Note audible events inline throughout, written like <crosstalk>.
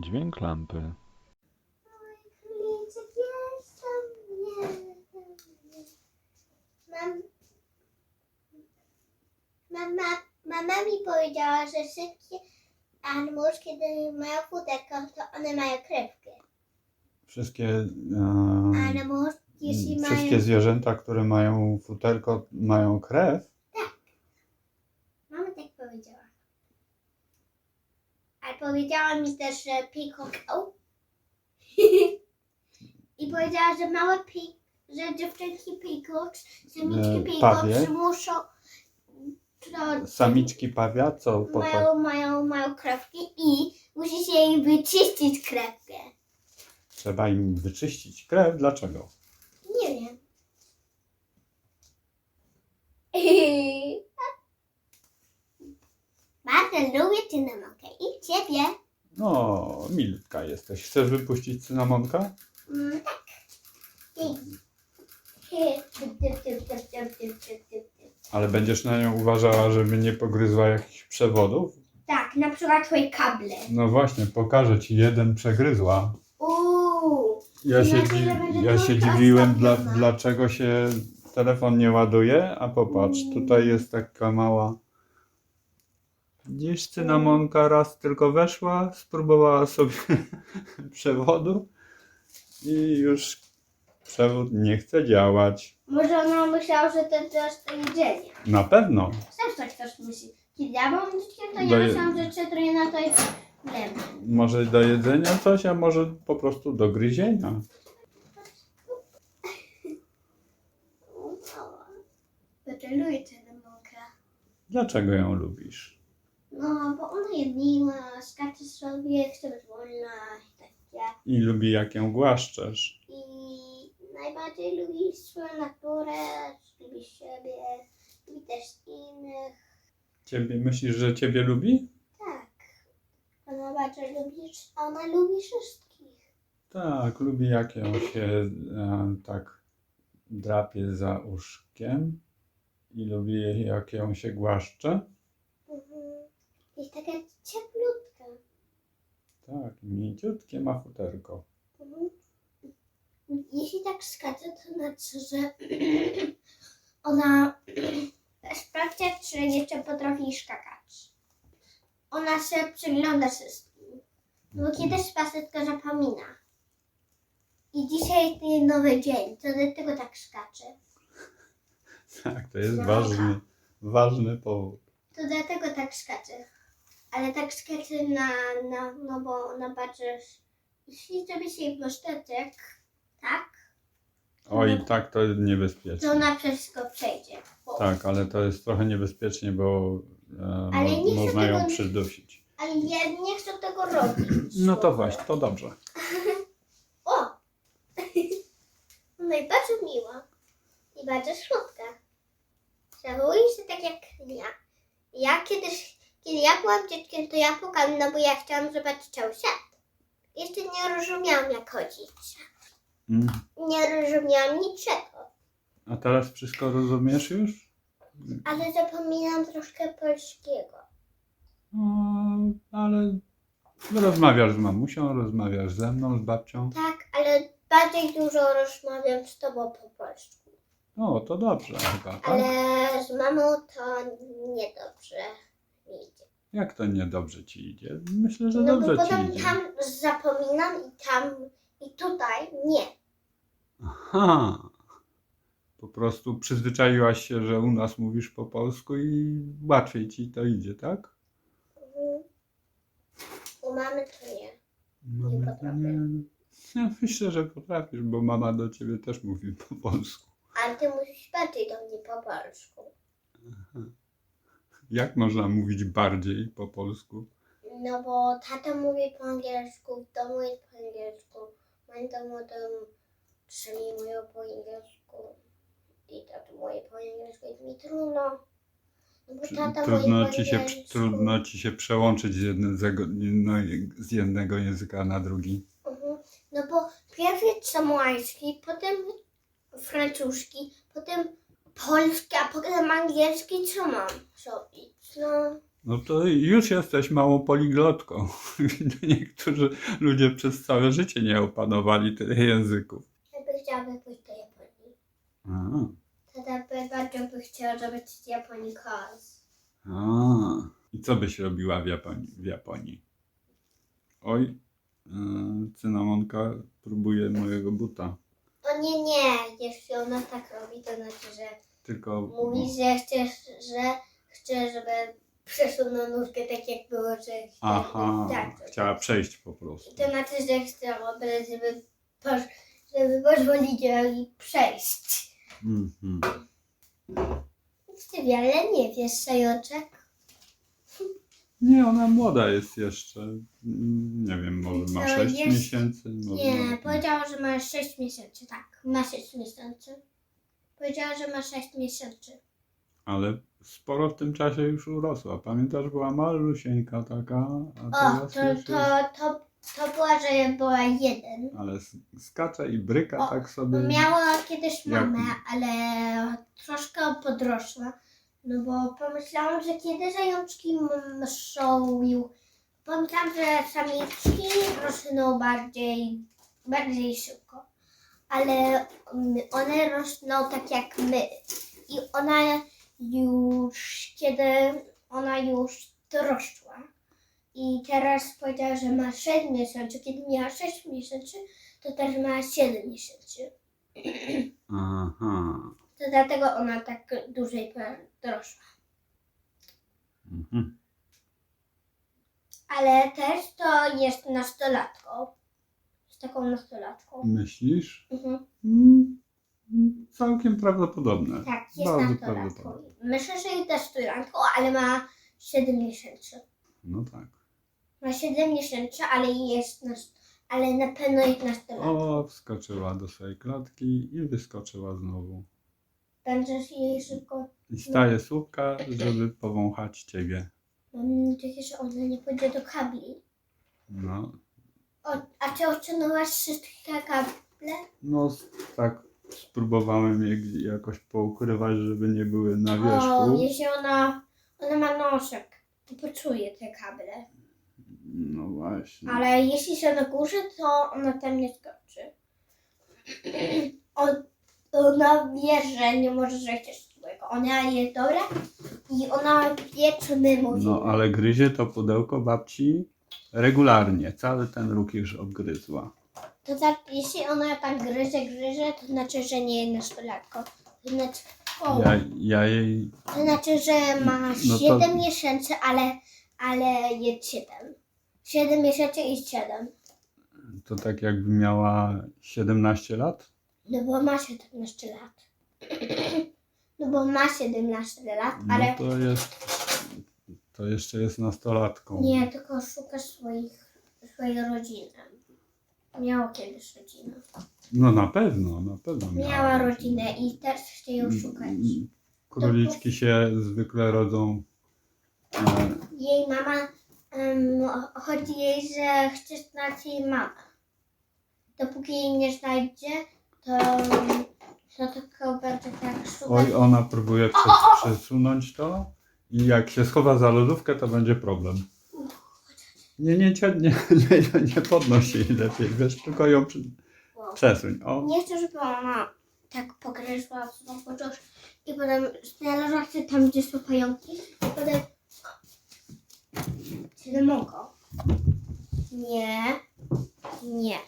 Dźwięk lampy. Mam... Mama, mama mi powiedziała, że wszystkie animals, kiedy mają futerko, to one mają krewkę. Wszystkie, e, jeśli mają... wszystkie zwierzęta, które mają futerko, mają krew. Mama tak powiedziała. A powiedziała mi też, że. O. I powiedziała, że małe pik, że dziewczynki peacocks, samiczki E, muszą... To, Samiczki pawia, co po to? mają, mają, mają krewki i musi się jej wyczyścić krewkę. Trzeba im wyczyścić krew. Dlaczego? Nie wiem. <laughs> Bardzo lubię cynamonkę i ciebie. No, milutka jesteś. Chcesz wypuścić cynamonka? Mm, tak. Ale będziesz na nią uważała, żeby nie pogryzła jakichś przewodów? Tak, na przykład twoje kable. No właśnie, pokażę ci. Jeden przegryzła. Uuu. Ja się, dzi- że będzie ja się dziwiłem, dla, dlaczego się telefon nie ładuje, a popatrz, tutaj jest taka mała. Gdzieś cynamonka raz tylko weszła, spróbowała sobie <laughs> przewodu i już przewód nie chce działać. Może ona myślała, że to jest to jedzenie. Na pewno. Też tak też myśli. Kiedy ja byłam dzieckiem, to ja Daje- myślałam, że cytryna to jest lemon. Może do jedzenia coś, a może po prostu do gryzienia. <laughs> Dlaczego ją lubisz? No, bo ona jest miła, skacze sobie, chce być wolna i takie. I lubi jak ją głaszczesz. I najbardziej lubi swoją naturę, lubi siebie, lubi też innych. Ciebie myślisz, że ciebie lubi? Tak. Ona bardzo lubi, ona lubi wszystkich. Tak, lubi jak ją się e, tak drapie za uszkiem i lubi jak ją się głaszcze. Mhm. Jest taka cieplutka. Tak, mięciutkie ma futerko. Mhm. Jeśli tak skacze, to znaczy, że <clears throat> ona <clears throat> sprawdza, czy jeszcze potrafi skakać. Ona się przygląda wszystkim. Bo kiedyś pasetka zapomina. I dzisiaj jest nowy dzień, to dlatego tak skacze. <laughs> Tak, to jest No. ważny, ważny powód. To dlatego tak skacze. Ale tak skacze na, na no bo ona bardzo... Jeśli zrobi się jej blaszteczek, tak, Oj, tak to jest to niebezpiecznie. ona wszystko przejdzie. Bo, Tak, ale to jest trochę niebezpiecznie, bo e, Ale mo- nie chcę można ją tego- przydusić. Ale ja nie chcę tego robić. No to właśnie, to dobrze. <laughs> O! <laughs> Ona jest bardzo miła. I bardzo słodka. Zachowuje się tak jak ja. Ja kiedyś, kiedy ja byłam dzieckiem, to ja pukałam, no bo ja chciałam zobaczyć cały świat. Jeszcze nie rozumiałam jak chodzić. Mm. Nie rozumiałam niczego. A teraz wszystko rozumiesz już? Ale zapominam troszkę polskiego. No, ale rozmawiasz z mamusią, rozmawiasz ze mną, z babcią. Tak, ale bardziej dużo rozmawiam z tobą po polsku. O, to dobrze chyba, tak? Ale z mamą to niedobrze mi idzie. Jak to niedobrze ci idzie? Myślę, że No bo dobrze ci potem idzie. tam zapominam i tam i tutaj nie. Aha. Po prostu przyzwyczaiłaś się, że u nas mówisz po polsku i łatwiej ci to idzie, tak? Mhm. U mamy to nie. Mamy potrafię. nie- Ja myślę, że potrafisz, bo mama do ciebie też mówi po polsku. Ale ty musisz bardziej do mnie po polsku. Jak można mówić bardziej po polsku? No bo tata mówi po angielsku, w domu jest po angielsku. W moim domu to sami mówią po angielsku. I tato mówi po angielsku jest mi trudno. No bo tata Trudno mówi po ci, się, angielsku. trudno ci się przełączyć z, jednego, no, z jednego języka na drugi. Mhm. No bo pierw jest samoański, potem francuski, potem polski, a potem angielski. Co mam zrobić? No, No to już jesteś małą poliglotką. <laughs> Niektórzy ludzie przez całe życie nie opanowali tyle języków. Ja bym chciała pójść do Japonii. A, Tata by bardzo by chciał zrobić z Japonii kurs. a. I co byś robiła w Japonii? W Japonii? Oj, yy, cynamonka próbuje mojego buta. O nie, nie, jeśli ona tak robi, to znaczy, że Tylko mówi, że chce, że chce, żeby przesunął nóżkę tak jak było, że Aha, tak, chciała przejść po prostu. To znaczy, że chce, żeby, żeby, poz, żeby pozwolić jej przejść. Mhm. Ty wiele nie wiesz, Sajoczek. Nie, ona młoda jest jeszcze. Nie wiem, może ma To 6 jest- miesięcy. Może Nie, nawet powiedziała, że ma 6 miesięcy, tak. Ma 6 miesięcy. Powiedziała, że ma 6 miesięcy. Ale sporo w tym czasie już urosła. Pamiętasz, była malusieńka taka, a O, teraz to, już to, to, to była, że była jeden. Ale s- skacze i bryka O, tak sobie. Miała kiedyś Jak- mamę, ale troszkę podrosła. No bo pomyślałam, że kiedy zajączki ją... Pomyślałam, że samiczki rosną bardziej, bardziej szybko. Ale one rosną tak jak my. I ona już, kiedy ona już dorosła i teraz powiedziała, że ma 6 miesięcy. Kiedy miała 6 miesięcy, to teraz ma 7 miesięcy. Aha. To dlatego ona tak dłużej dorosła. Mhm. Ale też to jest nastolatką. Jest taką nastolatką. Myślisz? Mhm. Mm, mm, Całkiem prawdopodobne. Tak, jest Bardzo nastolatką. prawdopodobne. Myślę, że jest nastolatką, ale ma 7 miesięcy. No tak. Ma 7 miesięcy, ale jest ale na pewno jest nastolatką. O, wskoczyła do swojej klatki i wyskoczyła znowu. Będziesz jej szybko. I staje słupka, żeby powąchać ciebie. Mam nadzieję, że ona nie pójdzie do kabli. No, O, a czy odciągnęłaś wszystkie kable? no s- tak spróbowałem je jakoś poukrywać, żeby nie były na O, wierzchu. jeśli ona, ona ma nosek, to poczuje te kable. No właśnie. Ale jeśli są na górze, to ona tam nie skoczy. <clears throat> On, ona wie, że nie może zejść z złego. Ona jest dobra i ona wie, co my mówimy. No ale gryzie to pudełko babci regularnie. Cały ten róg już obgryzła. To tak, jeśli ona tak gryzie, gryzie, to znaczy, że nie jest nastolatką. To znaczy, o, Ja, ja jej. to znaczy, że ma No to- 7 miesięcy, ale, ale jest 7. 7 miesięcy i 7. To tak jakby miała 17 lat? No bo ma 17 lat. <clears throat> No bo ma 17 lat, No ale to jest. To jeszcze jest nastolatką. nie, tylko szuka swoich, swojej rodziny. Miała kiedyś rodzinę. No na pewno, na pewno. Miała rodzinę i też chce ją szukać. Mm, Króliczki się zwykle rodzą. E, Jej mama, em, chodzi jej, że chce znać jej mamę. Dopóki jej nie znajdzie, to, to tylko będzie tak szukać. oj, ona próbuje przez, przesunąć to i jak się schowa za lodówkę, to będzie problem. Nie, nie, nie, <laughs> nie, nie, nie podnoś jej lepiej, wiesz, tylko ją przy- przesuń. O, Nie chcę, żeby ona tak pogryzła w coś i potem znalazła się tam, gdzie są pająki i potem cynamonko. Nie, nie.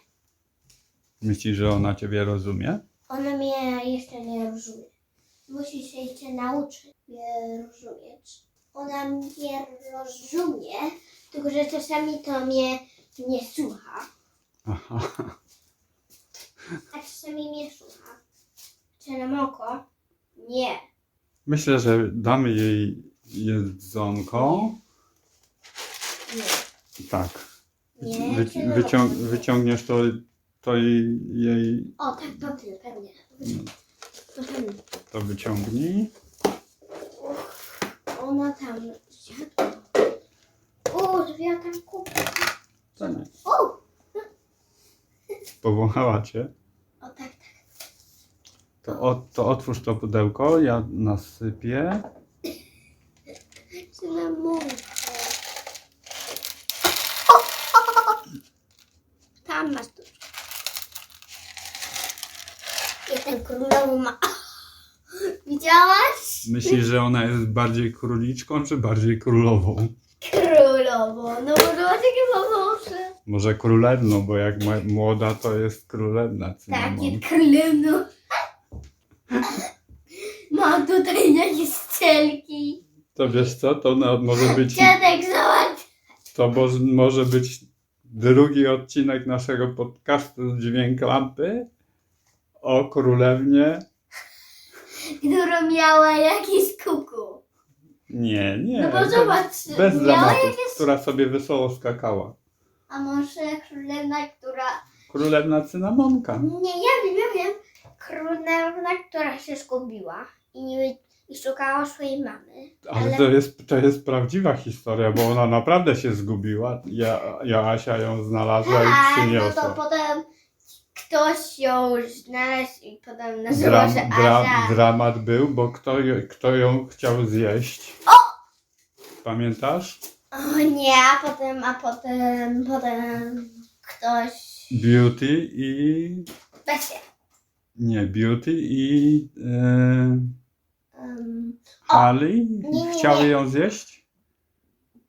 Myślisz, że ona ciebie rozumie? Ona mnie jeszcze nie rozumie. Musi się jeszcze nauczyć mnie rozumieć. Ona mnie rozumie, tylko że czasami to mnie nie słucha, Aha. a czasami mnie słucha. Cynamonko? Nie. Myślę, że damy jej jedzonko. Nie. Tak. Nie, Wyci- wyciąg- wyciągniesz to, to jej, jej. O, tak, pewnie, pewnie. To pewnie. To wyciągnij. Uch, ona tam siadła. O, zrobiła tam kupę. To nie. O! Powąchała cię. O, tak, tak. To, o, to otwórz to pudełko, ja nasypię. Myślisz, że ona jest bardziej króliczką, czy bardziej królową? Królowo, no bo to takie pomoże. Może królewną, bo jak ma- młoda, to jest królewna Takie królewno. Mam tutaj jakieś scelki. To wiesz co, to na, może być, Dziadek zobacz. to może, może być drugi odcinek naszego podcastu Dźwięk Lampy o królewnie. Która miała jakieś kuku. Nie, nie. No bo to zobacz. Bez miała dramatu, jakieś... która sobie wesoło skakała. A może królewna, która... Królewna cynamonka. Nie, ja wiem, ja wiem. Królewna, która się zgubiła i, nie, i szukała swojej mamy. Ale to jest, to jest prawdziwa historia, bo ona naprawdę się zgubiła. Ja, Joasia ją znalazła i Tak, no to przyniosła. potem ktoś ją znalazł i potem nazywał Dram, się dra, Asia. dramat był, bo kto, ją- kto ją chciał zjeść? Pamiętasz? O nie, a potem, a potem, potem ktoś... Beauty i... Weź się. Nie, Beauty i... E, Um, nie, nie, chciały nie. ją zjeść?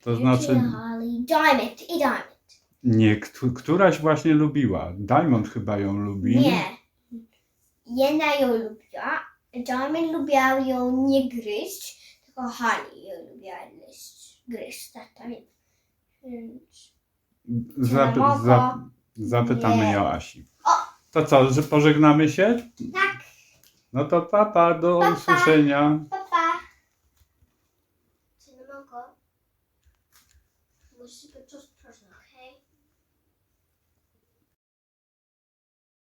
To znaczy... Diamond i Diamond. Nie, któ- któraś właśnie lubiła. Diamond chyba ją lubi. Nie. Jedna ją lubiła, Diamond lubiła ją nie gryźć, tylko Holly ją lubiła gryźć. Gryźć, tak, tak. Więc... Zapy, zap, zapytamy Nie. Joasi. To co, że pożegnamy się? Tak, No to papa, do Pa, pa. usłyszenia. pa,